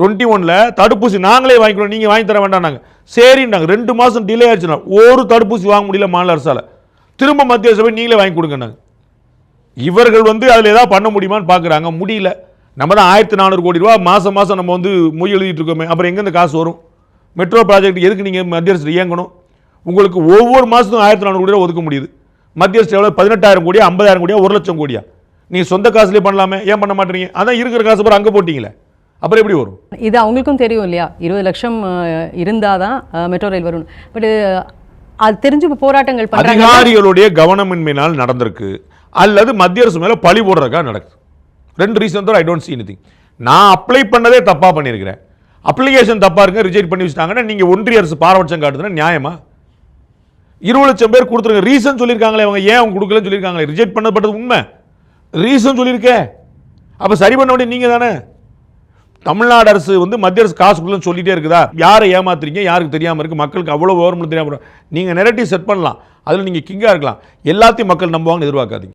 Twenty ஒனில் தடுப்பூசி நாங்களே வாங்கிக்கிறோம் நீங்கள் வாங்கி தர வேண்டாம் நாங்கள் சரின்னாங்க ரெண்டு மாதம் டிலே ஆயிடுச்சுன்னா ஒரு தடுப்பூசி வாங்க முடியல மாநில அரசால். திரும்ப மத்திய அரசு போய் நீங்களே வாங்கி கொடுங்க இவர்கள் வந்து அதில் ஏதாவது பண்ண முடியுமான்னு பார்க்குறாங்க முடியல. நம்ம தான் ஆயிரத்தி நானூறு கோடி ரூபா மாதம் மாதம் நம்ம வந்து மொய் எழுதிட்டு இருக்கோமே அப்புறம் எங்கேருந்து காசு வரும்? மெட்ரோ ப்ராஜெக்ட் எதுக்கு நீங்கள் மத்திய அரசு இயங்கணும்? உங்களுக்கு ஒவ்வொரு மாதத்துக்கும் ஆயிரத்தி நானூறு கோடி ரூபா ஒதுக்க முடியுது. மத்திய அரசு எவ்வளோ பதினெட்டாயிரம் கோடியா? ஐம்பதாயிரம் கோடியா? ஒரு லட்சம் கோடியா? நீங்கள் சொந்த காசுலேயே பண்ணலாமே. ஏன் பண்ண மாட்டீங்க அதான் இருக்கிற காசு பூரா அங்கே போட்டிங்களே. அப்புறம் எப்படி வரும்? இது அவங்களுக்கும் தெரியும் இல்லையா? இருபது லட்சம் இருந்தால் தான் மெட்ரோ ரயில் வரும் பட் அது தெரிஞ்சு போராட்டங்கள் அதிகாரிகளுடைய கவனமின்மையினால் நடந்திருக்கு. அல்லது மத்திய அரசு மேலே பழி போடுறதுக்காக நடக்குது. ரெண்டு ரீசன் தான் ஐ டோன்ட் see anything. நான் அப்ளை பண்ணதே தப்பாக பண்ணியிருக்கிறேன். அப்ளிகேஷன் தப்பாக இருங்க ரிஜெக்ட் பண்ணி வச்சுட்டாங்கன்னா நீங்கள் ஒன்றிய அரசு பாரபட்சம் காட்டுதுன்னா நியாயமா? இருபது லட்சம் பேர் கொடுத்துருங்க ரீசன் சொல்லியிருக்காங்களே அவங்க. ஏன் அவங்க கொடுக்கலன்னு சொல்லியிருக்காங்களே? ரிஜெக்ட் பண்ணப்பட்டது உண்மை. ரீசன் சொல்லியிருக்கே. அப்போ சரி பண்ண வேண்டிய நீங்கள் தானே தமிழ்நாடு அரசு வந்து மத்திய அரசு காசு கொடுக்கலன்னு சொல்லிட்டே இருக்குதா? யாரை ஏமாத்துறீங்க? யாருக்கு தெரியாமல் இருக்குது மக்களுக்கு அவ்வளோ விவரம் தெரியாமல் நீங்கள் நெரட்டிவ் செட் பண்ணலாம். அதில் நீங்கள் கிங்காக இருக்கலாம். எல்லாத்தையும் மக்கள் நம்புவாங்கன்னு எதிர்பார்க்காதீங்க.